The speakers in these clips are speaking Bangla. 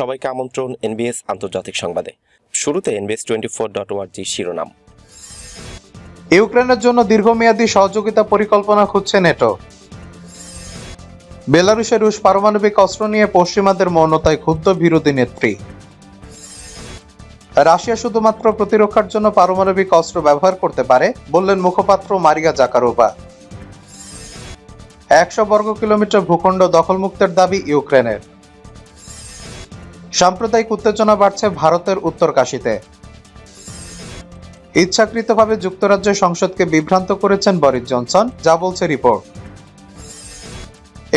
সবাইকে আমন্ত্রণ এনবিএস আন্তর্জাতিক সংবাদে। শুরুতে এনবিএস টোয়েন্টি ফোর ডট ওয়ার্জি শিরোনাম। ইউক্রেনের জন্য দীর্ঘমেয়াদী সহযোগিতা পরিকল্পনা খুঁজছে নেটো। বেলারুশে রুশ পারমাণবিক অস্ত্র নিয়ে পশ্চিমাদের মৌনতায় ক্ষুব্ধ বিরোধী নেত্রী। রাশিয়া শুধুমাত্র প্রতিরক্ষার জন্য পারমাণবিক অস্ত্র ব্যবহার করতে পারে, বললেন মুখপাত্র মারিয়া জাকারোভা। একশো বর্গ কিলোমিটার ভূখণ্ড দখলমুক্তের দাবি ইউক্রেনের। সাম্প্রদায়িক উত্তেজনা বাড়ছে ভারতের উত্তরকাশীতে। ইচ্ছাকৃতভাবে যুক্তরাজ্যের সংসদকে বিভ্রান্ত করেছেন বরিস জনসন যা বলছে রিপোর্ট।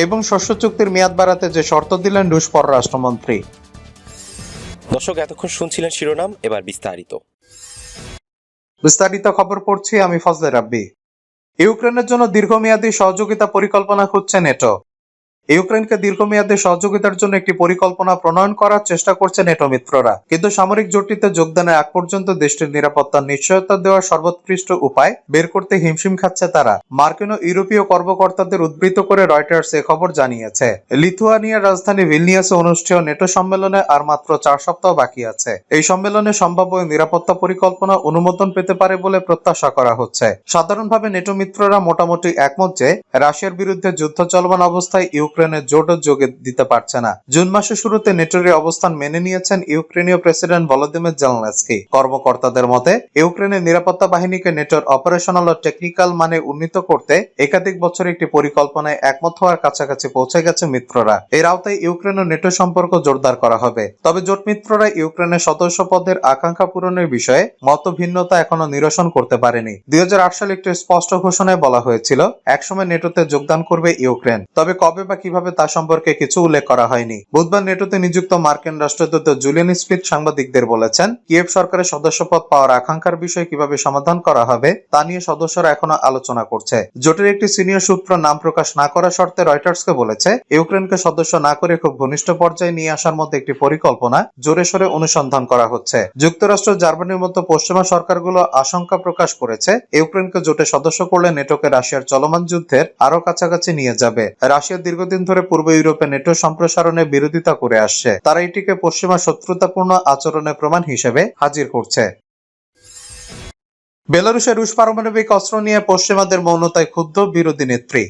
এবং শস্য চুক্তির মেয়াদ বাড়াতে যে শর্ত দিলেন রুশ পররাষ্ট্রমন্ত্রী দর্শক এতক্ষণ শুনছিলেন শিরোনাম এবার বিস্তারিত। বিস্তারিত খবর পড়ছি আমি ফজলে রাব্বি। ইউক্রেনের জন্য দীর্ঘমেয়াদী সহযোগিতা পরিকল্পনা খুঁজছে নেটো। ইউক্রেনকে দীর্ঘমেয়াদী সহযোগিতার জন্য একটি পরিকল্পনা প্রণয়ন করার চেষ্টা করছে নেটো মিত্ররা। কিন্তু সামরিক জোটটিতে যোগদানের আগ পর্যন্ত দেশটির নিরাপত্তার নিশ্চয়তা দেওয়ার সর্বোৎকৃষ্ট উপায় বের করতে হিমশিম খাচ্ছে তারা। মার্কিন ও ইউরোপীয় কর্মকর্তাদের উদ্ধৃত করে রয়টার্স এ খবর জানিয়েছে। লিথুয়ানিয়ার রাজধানী ভিলনিয়াসে অনুষ্ঠেয় নেটো সম্মেলনে আর মাত্র চার সপ্তাহ বাকি আছে। এই সম্মেলনে সম্ভাব্য নিরাপত্তা পরিকল্পনা অনুমোদন পেতে পারে বলে প্রত্যাশা করা হচ্ছে। সাধারণভাবে নেটো মিত্ররা মোটামুটি একমত যে রাশিয়ার বিরুদ্ধে যুদ্ধ চলমান অবস্থায় ইউক্রেনের জোটও যোগে দিতে পারছে না। জুন মাসের শুরুতে নেটোর অবস্থান মেনে নিয়েছেন ইউক্রেনীয় প্রেসিডেন্ট ভলোদিমির জেলনেসকি। কর্মকর্তাদের মতে, ইউক্রেনের নিরাপত্তা বাহিনীকে নেটোর অপারেশনাল ও টেকনিক্যাল মানে উন্নীত করতে একাধিক বছর একটি পরিকল্পনায় একমত হওয়ার কাছাকাছি পৌঁছে গেছে মিত্ররা। এর আওতায় ইউক্রেন ও নেটো সম্পর্ক জোরদার করা হবে। তবে জোট মিত্ররা ইউক্রেনের সদস্য পদের আকাঙ্ক্ষা পূরণের বিষয়ে মত ভিন্নতা এখনও নিরসন করতে পারেনি। দুই হাজার আট সালে একটি স্পষ্ট ঘোষণায় বলা হয়েছিল, একসময় নেটোতে যোগদান করবে ইউক্রেন। তবে কবে বা কীভাবে তা সম্পর্কে কিছু উল্লেখ করা হয়নি। বুধবার নেটোতে নিযুক্ত মার্কিন রাষ্ট্রদূত জুলিয়ান স্মিথ সাংবাদিকদের বলেছেন, কিয়েভ সরকারের সদস্যপদ পাওয়ার আকাঙ্ক্ষার বিষয়ে কীভাবে সমাধান করা হবে, তা নিয়ে সদস্যরা এখনও আলোচনা করছে। জোটের একটি সিনিয়র সূত্র নাম প্রকাশ না করা শর্তে রয়টার্সকে বলেছে, ইউক্রেনকে সদস্য না করে খুব ঘনিষ্ঠ পর্যায়ে নিয়ে আসার মধ্যে একটি পরিকল্পনা জোরে সোরে অনুসন্ধান করা হচ্ছে। যুক্তরাষ্ট্র, জার্মানির মতো পশ্চিমা সরকারগুলো আশঙ্কা প্রকাশ করেছে, ইউক্রেনকে জোটে সদস্য করলে নেটোকে রাশিয়ার চলমান যুদ্ধের আরও কাছাকাছি নিয়ে যাবে। রাশিয়ার দীর্ঘদিন ধরে পূর্ব ইউরোপে নেটো সম্প্রসারণে বিরোধিতা করে আসছে। তারা এটিকে পশ্চিমা শত্রুতাপূর্ণ আচরণের প্রমাণ হিসেবে হাজির করছে। বেলারুশে রুশ পারমাণবিক অস্ত্র নিয়ে পশ্চিমাদের মৌনতায় ক্ষুব্ধ বিরোধী নেত্রী।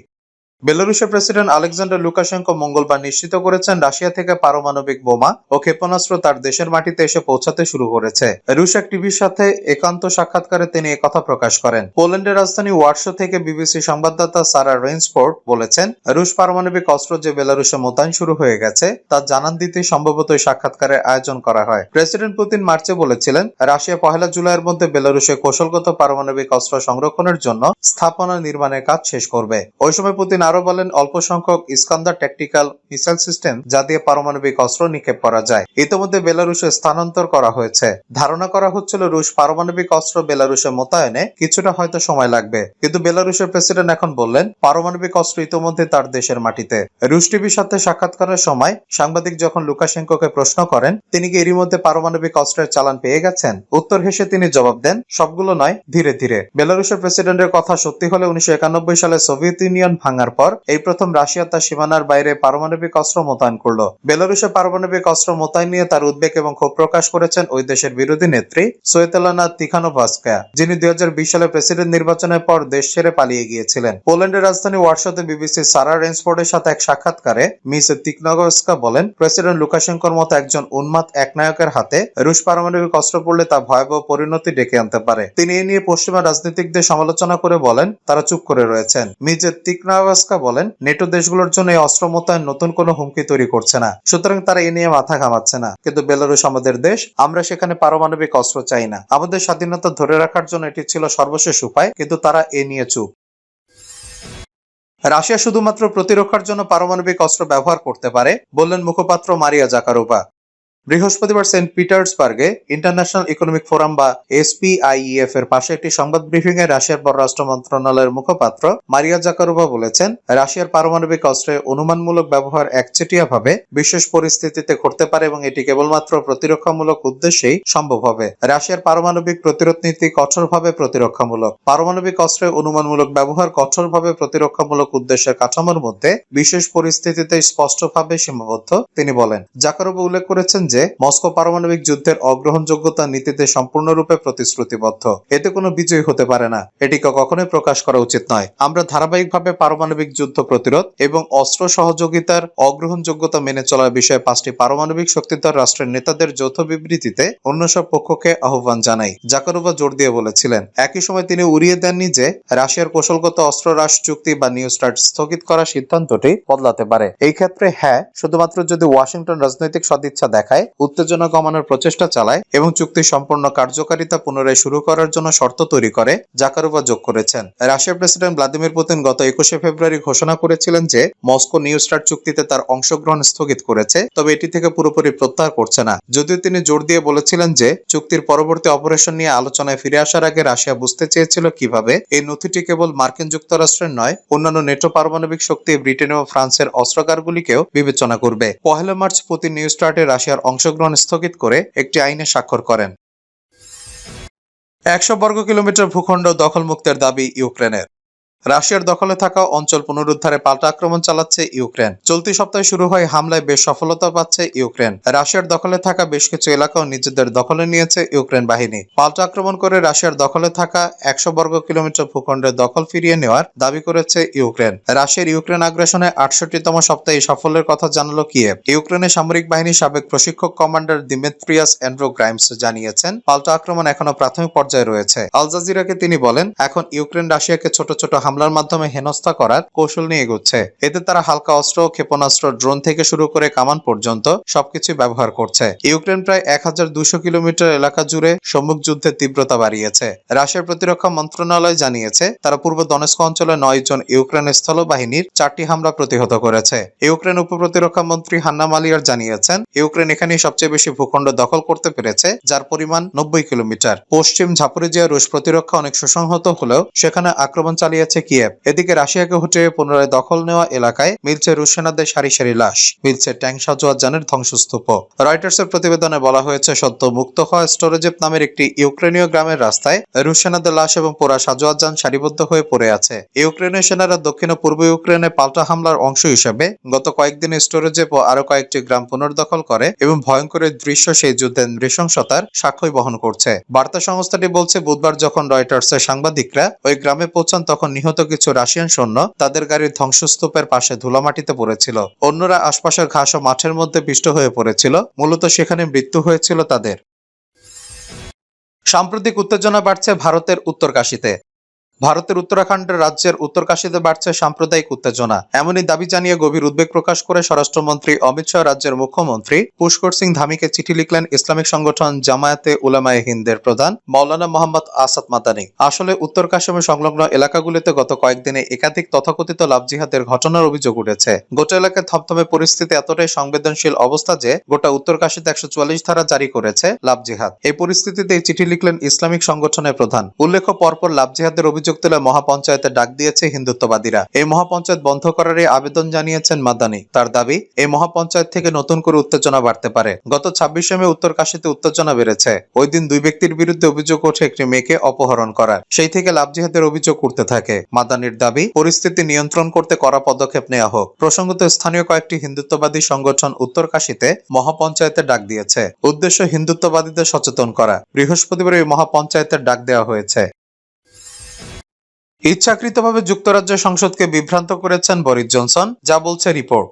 বেলারুশের প্রেসিডেন্ট আলেকজান্ডার লুকাশেঙ্কো মঙ্গলবার নিশ্চিত করেছেন রাশিয়া থেকে পারমাণবিক বোমা ও ক্ষেপণাস্ত্র তার দেশের মাটিতে এসে পৌঁছাতে শুরু করেছে। রুশ এক টিভির সাথে একান্ত সাক্ষাৎকারে তিনি একথা প্রকাশ করেন। পোল্যান্ডের রাজধানী ওয়ার্সো থেকে বিবিসি সংবাদদাতা সারা রেইনসপোর্ট বলেছেন, রুশ পারমাণবিক অস্ত্র যে বেলারুশে মোতায়েন শুরু হয়ে গেছে, তা জানান দিতে সম্ভবত সাক্ষাৎকারের আয়োজন করা হয়। প্রেসিডেন্ট পুতিন মার্চে বলেছিলেন, রাশিয়া পহেলা জুলাইয়ের মধ্যে বেলারুশে কৌশলগত পারমাণবিক অস্ত্র সংরক্ষণের জন্য স্থাপনা নির্মাণের কাজ শেষ করবে। ওই সময় পুতিন আরও বলেন, অল্প সংখ্যক ইস্কান্দার ট্যাকটিক্যাল মিসাইল সিস্টেম যা দিয়ে পারমাণবিক অস্ত্র নিক্ষেপ করা যায়। ইতিমধ্যে বেলারুশে স্থানান্তর করা হয়েছে। ধারণা করা হচ্ছিল রুশ পারমাণবিক অস্ত্র বেলারুশে মোতায়েনে কিছুটা হয়তো সময় লাগবে। কিন্তু বেলারুশের প্রেসিডেন্ট এখন বললেন, পারমাণবিক অস্ত্র ইতিমধ্যে তার দেশের মাটিতে। রুশ টিভির সাথে সাক্ষাৎকারের সময় সাংবাদিক যখন লুকাশেঙ্কোকে প্রশ্ন করেন, তিনি কি এরই মধ্যে পারমাণবিক অস্ত্রের চালান পেয়ে গেছেন? উত্তর হেসে তিনি জবাব দেন, সবগুলো নয়, ধীরে ধীরে। বেলারুশের প্রেসিডেন্টের কথা সত্যি হলে উনিশশো একানব্বই সালে সোভিয়েত ইউনিয়ন ভাঙার পর এই প্রথম রাশিয়া তার সীমানার বাইরে পারমাণবিক অস্ত্র মোতায়েন করল। বেলারুশে পারমাণবিক অস্ত্র মোতায়েন নিয়ে তার উদ্বেগ এবং ক্ষোভ প্রকাশ করেছেন ওই দেশের বিরোধী নেত্রী সোয়েতেলানা তিখানোভাস্কা যিনি দুই সালে প্রেসিডেন্ট নির্বাচনের পর দেশ ছেড়ে পালিয়ে গিয়েছিলেন। পোল্যান্ডের রাজধানী ওয়ার্সোতে বিবিসি সারা রেন্সপোর্টের সাথে এক সাক্ষাৎকারে মিস তিকনগস্কা বলেন, প্রেসিডেন্ট লুকাশেঙ্কোর মতো একজন উন্মাদ একনায়কের হাতে রুশ পারমাণবিক অস্ত্র পড়লে তা ভয়াবহ পরিণতি ডেকে আনতে পারে। তিনি এ নিয়ে পশ্চিমা রাজনীতিকদের সমালোচনা করে বলেন, তারা চুপ করে রয়েছেন। মিজের মিজে তিকনাভাস্কা বলেন, নেটো দেশগুলোর জন্য এই অস্ত্র মোতায়েন নতুন কোনো হুমকি তৈরি করছে না। সুতরাং তারা এ নিয়ে মাথা ঘামাচ্ছে না। কিন্তু বেলারুশ আমাদের দেশ, আমরা সেখানে পারমাণবিক অস্ত্র চাই না। আমাদের স্বাধীনতা ধরে রাখার জন্য এটি ছিল সর্বশেষ উপায়, কিন্তু তারা এ নিয়ে চুপ। রাশিয়া শুধুমাত্র প্রতিরক্ষার জন্য পারমাণবিক অস্ত্র ব্যবহার করতে পারে, বললেন মুখপাত্র মারিয়া জাকারোভা বৃহস্পতিবার সেন্ট পিটার্সবার্গে ইন্টারন্যাশনাল ইকোনমিক ফোরাম বা এসপিআইএফ এর পাশে একটি সংবাদ ব্রিফিং এ রাশিয়ার পররাষ্ট্র মন্ত্রণালয়ের মুখপাত্র মারিয়া জাকারোভা বলেছেন, রাশিয়ার পারমাণবিক অস্ত্রের অনুমানমূলক ব্যবহার একচেটিয়াভাবে বিশেষ পরিস্থিতিতে ঘটতে পারে এবং এটি কেবলমাত্র প্রতিরক্ষামূলক উদ্দেশ্যেই সম্ভব হবে। রাশিয়ার পারমাণবিক প্রতিরোধ নীতি কঠোরভাবে প্রতিরক্ষামূলক। পারমাণবিক অস্ত্রের অনুমানমূলক ব্যবহার কঠোরভাবে প্রতিরক্ষামূলক উদ্দেশ্যের কাঠামোর মধ্যে বিশেষ পরিস্থিতিতে স্পষ্টভাবে সীমাবদ্ধ, তিনি বলেন। জাকারোভ উল্লেখ করেছেন যে মস্কো পারমাণবিক যুদ্ধের অগ্রহণযোগ্যতা নীতিতে সম্পূর্ণরূপে প্রতিশ্রুতিবদ্ধ। এতে কোনো বিজয় হতে পারে না। এটিকে কখনোই প্রকাশ করা উচিত নয়। আমরা ধারাবাহিকভাবে পারমাণবিক যুদ্ধ প্রতিরোধ এবং অস্ত্র সহযোগিতার অগ্রহণযোগ্যতা মেনে চলার বিষয়ে পাঁচটি পারমাণবিক শক্তিধর রাষ্ট্রের নেতাদের যৌথ বিবৃতিতে অন্য সব পক্ষকে আহ্বান জানাই। জাকারোভা জোর দিয়ে বলেছিলেন, একই সময় তিনি উড়িয়ে দেননি যে রাশিয়ার কৌশলগত অস্ত্র হ্রাস চুক্তি বা নিউ স্টার্ট স্থগিত করার সিদ্ধান্তটি বদলাতে পারে। এই ক্ষেত্রে হ্যাঁ শুধুমাত্র যদি ওয়াশিংটন রাজনৈতিক সদিচ্ছা দেখায় উত্তেজনা কমানোর প্রচেষ্টা চালায় এবং চুক্তি সম্পূর্ণ কার্যকারিতা পুনরায় শুরু করার জন্য শর্ত তৈরি করে, জাকারোভা যোগ করেছেন। রাশিয়ার প্রেসিডেন্ট ভ্লাদিমির পুতিন গত একুশে ফেব্রুয়ারি ঘোষণা করেছিলেন যে, মস্কো নিউ স্টার্ট চুক্তিতে তার অংশগ্রহণ স্থগিত করেছে, তবে এটি থেকে পুরোপুরি প্রত্যাহার করছে না। যদিও তিনি জোর দিয়ে বলেছিলেন যে, চুক্তির পরবর্তী অপারেশন নিয়ে আলোচনায় ফিরে আসার আগে রাশিয়া বুঝতে চেয়েছিল কীভাবে এই নথিটি কেবল মার্কিন যুক্তরাষ্ট্রের নয়, অন্যান্য নেটো পারমাণবিক শক্তি ব্রিটেন ও ফ্রান্সের অস্ত্রাগারগুলিকেও বিবেচনা করবে। পহেলা মার্চ পুতিন নিউ স্টার্টে রাশিয়ার অংশগ্রহণ স্থগিত করে একটি আইনে স্বাক্ষর করেন। একশো বর্গ কিলোমিটার ভূখণ্ড দখলমুক্তের দাবি ইউক্রেনের। রাশিয়ার দখলে থাকা অঞ্চল পুনরুদ্ধারে পাল্টা আক্রমণ চালাচ্ছে ইউক্রেন। চলতি সপ্তাহে শুরু হয় হামলায় বেশ সফলতা পাচ্ছে ইউক্রেন। রাশিয়ার দখলে থাকা বেশ কিছু এলাকাও নিজেদের দখলে নিয়েছে ইউক্রেন বাহিনী। পাল্টা আক্রমণ করে রাশিয়ার দখলে থাকা একশো বর্গ কিলোমিটার ভূখণ্ডের দখল ফিরিয়ে নেওয়ার দাবি করেছে ইউক্রেন। রাশিয়ার ইউক্রেন আগ্রাসনে আটষট্টিতম সপ্তাহে সাফল্যের কথা জানালো কিয়েভ। ইউক্রেনের সামরিক বাহিনীর সাবেক প্রশিক্ষক কমান্ডার দিমেত্রিয়াস অ্যান্ড্রো গ্রাইমস জানিয়েছেন, পাল্টা আক্রমণ এখনও প্রাথমিক পর্যায়ে রয়েছে। আল জাজিরাকে তিনি বলেন, এখন ইউক্রেন রাশিয়াকে ছোট ছোট হামলার মাধ্যমে হেনস্থা করার কৌশল নিয়ে এগোচ্ছে। এতে তারা হালকা অস্ত্র ক্ষেপণাস্ত্র, ড্রোন থেকে শুরু করে কামান পর্যন্ত সবকিছু ব্যবহার করছে। ইউক্রেন প্রায় এক কিলোমিটার এলাকা জুড়ে সম্মুখ যুদ্ধের তীব্রতা বাড়িয়েছে। রাশিয়ার প্রতিরক্ষা মন্ত্রণালয় জানিয়েছে, তারা পূর্ব দনেস্ক অঞ্চলে নয় জন ইউক্রেন স্থল বাহিনীর চারটি হামলা প্রতিহত করেছে। ইউক্রেন উপপ্রতিরক্ষা মন্ত্রী হান্না মালিয়ার জানিয়েছেন, ইউক্রেন এখানে সবচেয়ে বেশি ভূখণ্ড দখল করতে পেরেছে, যার পরিমাণ নব্বই কিলোমিটার। পশ্চিম ঝাপরিজিয়া রুশ প্রতিরক্ষা অনেক সুসংহত হলেও সেখানে আক্রমণ চালিয়েছে কিয়েভ। এদিকে রাশিয়াকে হটিয়ে পুনরায় দখল নেওয়া এলাকায় মিলছে রুশ সেনাদের সারি সারি লাশ। মিলছে ট্যাঙ্ক সাজোয়া যানের ধ্বংসস্তূপ। রয়টার্সের প্রতিবেদনে বলা হয়েছে সদ্য মুক্ত হওয়া স্টোরেজেপ নামের একটি ইউক্রেনীয় গ্রামের রাস্তায় রুশ সেনাদের লাশ এবং পোড়া সাজোয়া যান সারিবদ্ধ হয়ে পড়ে আছে। ইউক্রেনের সেনারা দক্ষিণ ও পূর্ব ইউক্রেনে পাল্টা হামলার অংশ হিসেবে গত কয়েকদিনে স্টোরেজেপ ও আরও কয়েকটি গ্রাম পুনর্দখল করে এবং ভয়ঙ্কর দৃশ্য সেই যুদ্ধের নৃশংসতার সাক্ষ্যই বহন করছে। বার্তা সংস্থাটি বলছে, বুধবার যখন রয়টার্সের সাংবাদিকরা ওই গ্রামে পৌঁছান, তখন নিহত কিছু রাশিয়ান সৈন্য তাদের গাড়ির ধ্বংসস্তূপের পাশে ধুলামাটিতে পড়েছিল। অন্যরা আশপাশের ঘাস ও মাঠের মধ্যে পিষ্ট হয়ে পড়েছিল। মূলত সেখানে মৃত্যু হয়েছিল তাদের। সাম্প্রতিক উত্তেজনা বাড়ছে ভারতের উত্তরকাশীতে। ভারতের উত্তরাখণ্ডের রাজ্যের উত্তরকাশীতে বাড়ছে সাম্প্রদায়িক উত্তেজনা। এমনই দাবি জানিয়ে গভীর উদ্বেগ প্রকাশ করে স্বরাষ্ট্রমন্ত্রী অমিত শাহ রাজ্যের মুখ্যমন্ত্রী পুষ্কর সিং ধামিকে চিঠি লিখলেন ইসলামিক সংগঠন জামায়াতে উলামায়ে হিন্দের প্রধান মাওলানা মোহাম্মদ আসাদ মাদানি। আসলে উত্তর কাশ্মীর সংলগ্ন এলাকাগুলিতে গত কয়েকদিনে একাধিক তথাকথিত লাভ জিহাদের ঘটনার অভিযোগ উঠেছে। গোটা এলাকায় থমথমে পরিস্থিতি এতটাই সংবেদনশীল অবস্থা যে গোটা উত্তর কাশীতে একশো চুয়াল্লিশ ধারা জারি করেছে লাভ জিহাদ এই পরিস্থিতিতে চিঠি লিখলেন ইসলামিক সংগঠনের প্রধান। উল্লেখ্য, পরপর লাভ জিহাদের অভিযোগ তুলে মহাপঞ্চায়েতে ডাক দিয়েছে হিন্দুত্ববাদীরা। এই মহাপঞ্চায়েত বন্ধ করার আবেদন জানিয়েছেন মাদানি। তার দাবি, এই মহাপঞ্চায়েত থেকে নতুন করে উত্তেজনা বাড়তে পারে। গত ছাব্বিশে মে উত্তর কাশীতে উত্তেজনা বেড়েছে। ওই দিন দুই ব্যক্তির বিরুদ্ধে অভিযোগ ওঠে একটি মেয়েকে অপহরণ করার। সেই থেকে লাভ জিহাদের অভিযোগ উঠতে থাকে। মাদানির দাবি, পরিস্থিতি নিয়ন্ত্রণ করতে কড়া পদক্ষেপ নেওয়া হোক। প্রসঙ্গত স্থানীয় কয়েকটি হিন্দুত্ববাদী সংগঠন উত্তর কাশীতে মহাপঞ্চায়েতে ডাক দিয়েছে। উদ্দেশ্য হিন্দুত্ববাদীদের সচেতন করা। বৃহস্পতিবার এই মহাপঞ্চায়েতের ডাক দেওয়া হয়েছে। ইচ্ছাকৃতভাবে যুক্তরাজ্য সংসদকে বিভ্রান্ত করেছেন বরিস জনসন যা বলছে রিপোর্ট।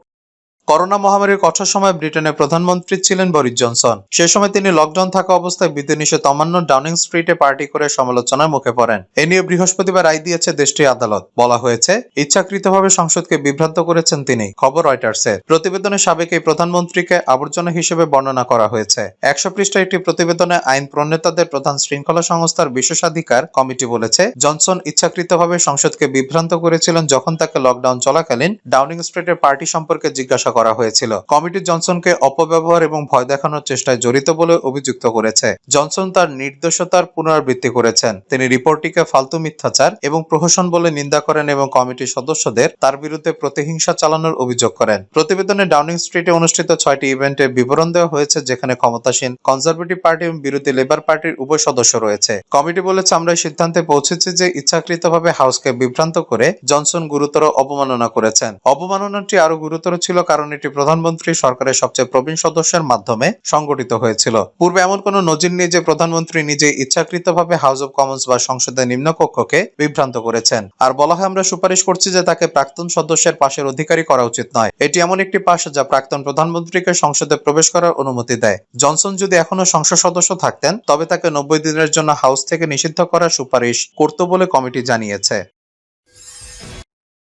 করোনা মহামারীর কঠোর সময় ব্রিটেনের প্রধানমন্ত্রী ছিলেন বরিস জনসন। সে সময় তিনি লকডাউন থাকা অবস্থায় বিধিনিষেধ অমান্য ডাউনিং স্ট্রিটে পার্টি করে সমালোচনার মুখে পড়েন। এ নিয়ে বৃহস্পতিবার রায় দিয়েছে দেশটির আদালত। বলা হয়েছে, ইচ্ছাকৃতভাবে সংসদকে বিভ্রান্ত করেছেন তিনি, খবর রয়টার্সের। প্রতিবেদনে সাবেক এই প্রধানমন্ত্রীকে আবর্জনা হিসেবে বর্ণনা করা হয়েছে। একশো পৃষ্ঠা একটি প্রতিবেদনে আইন প্রণেতাদের প্রধান শৃঙ্খলা সংস্থার বিশেষাধিকার কমিটি বলেছে, জনসন ইচ্ছাকৃতভাবে সংসদকে বিভ্রান্ত করেছিলেন যখন তাকে লকডাউন চলাকালীন ডাউনিং স্ট্রিটের পার্টি সম্পর্কে জিজ্ঞাসা করা করা হয়েছিল। কমিটি জনসনকে অপব্যবহার এবং ভয় দেখানোর চেষ্টায় জড়িত বলে অভিযুক্ত করেছে। জনসন তার নির্দোষতার পুনরাবৃত্তি করেছেন। তিনি রিপোর্টটিকে ফালতু মিথ্যাচার এবং প্রহসন বলে নিন্দা করেন এবং কমিটির সদস্যদের তার বিরুদ্ধে প্রতিহিংসা চালানোর অভিযোগ করেন। প্রতিবেদনে ডাউনিং স্ট্রিটে অনুষ্ঠিত ছয়টি ইভেন্টের বিবরণ দেওয়া হয়েছে, যেখানে ক্ষমতাসীন কনজারভেটিভ পার্টি এবং বিরোধী লেবার পার্টির উভয় সদস্য রয়েছে। কমিটি বলেছে, আমরা সিদ্ধান্তে পৌঁছেছি যে ইচ্ছাকৃতভাবে হাউসকে বিভ্রান্ত করে জনসন গুরুতর অবমাননা করেছেন। অবমাননাটি আরও গুরুতর ছিল কারণ এটি প্রধানমন্ত্রী সরকারের সবচেয়ে প্রবীণ সদস্যের মাধ্যমে সংগঠিত হয়েছিল। পূর্বে এমন কোনো নজির নেই যে প্রধানমন্ত্রী নিজে ইচ্ছাকৃতভাবে হাউস অব কমন্স বা সংসদের নিম্নকক্ষকে বিভ্রান্ত করেছেন। আর বলা হয়, আমরা সুপারিশ করছি যে তাকে প্রাক্তন সদস্যের পাশের অধিকারী করা উচিত নয়। এটি এমন একটি পাশ যা প্রাক্তন প্রধানমন্ত্রীকে সংসদে প্রবেশ করার অনুমতি দেয়। জনসন যদি এখনও সংসদ সদস্য থাকতেন, তবে তাকে নব্বই দিনের জন্য হাউস থেকে নিষিদ্ধ করার সুপারিশ করত বলে কমিটি জানিয়েছে।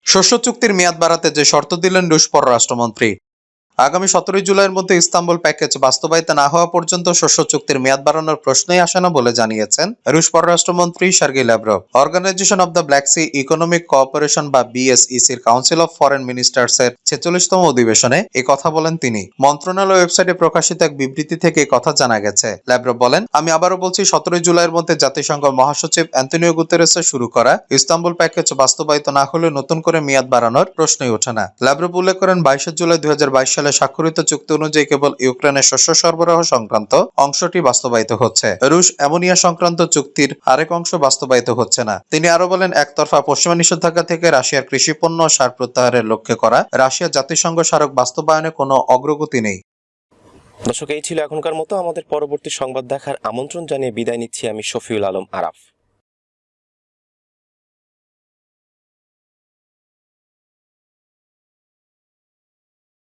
শস্য চুক্তির মেয়াদ বাড়াতে যে শর্ত দিলেন রুশ পররাষ্ট্রমন্ত্রী। আগামী সতেরোই জুলাইয়ের মধ্যে ইস্তাম্বুল প্যাকেজ বাস্তবায়িত না হওয়া পর্যন্ত শস্য চুক্তির মেয়াদ বাড়ানোর প্রশ্নই আসে না বলে জানিয়েছেন রুশ পররাষ্ট্রমন্ত্রী Sergei Lavrov organisation of the Black Sea economic cooperation বা বিএসইসির কাউন্সিল অফ ফরেন মিনিস্টার্স এর ছেচল্লিশতম অধিবেশনে এ কথা বলেন তিনি। মন্ত্রণালয় ওয়েবসাইটে প্রকাশিত এক বিবৃতি থেকে কথা জানা গেছে। ল্যাভরভ বলেন, আমি আবারও বলছি, সতেরোই জুলাইয়ের মধ্যে জাতিসংঘ মহাসচিব অ্যান্টনিও গুতেরেসের শুরু করা ইস্তাম্বুল প্যাকেজ বাস্তবায়িত না হলে নতুন করে মেয়াদ বাড়ানোর প্রশ্নই ওঠে না। ল্যাভরভ উল্লেখ করেন, বাইশে জুলাই দুই হাজার বাইশ সালে স্বাক্ষরিত চুক্তি অনুযায়ী কেবল ইউক্রেনের শস্য সরবরাহ সংক্রান্ত অংশটি বাস্তবায়িত হচ্ছে। রুশ অ্যামোনিয়া সংক্রান্ত চুক্তির আরেক অংশ বাস্তবায়িত হচ্ছে না। তিনি আরও বলেন, একতরফা পশ্চিমা নিষেধাজ্ঞা থেকে রাশিয়ার কৃষি পণ্য সার প্রত্যাহারের লক্ষ্যে করা রাশিয়া জাতিসংঘ স্মারক বাস্তবায়নে কোনো অগ্রগতি নেই। দর্শক, এই ছিল এখনকার মতো। আমাদের পরবর্তী সংবাদ দেখার আমন্ত্রণ জানিয়ে বিদায় নিচ্ছি আমি শফিউল আলম আরাফ।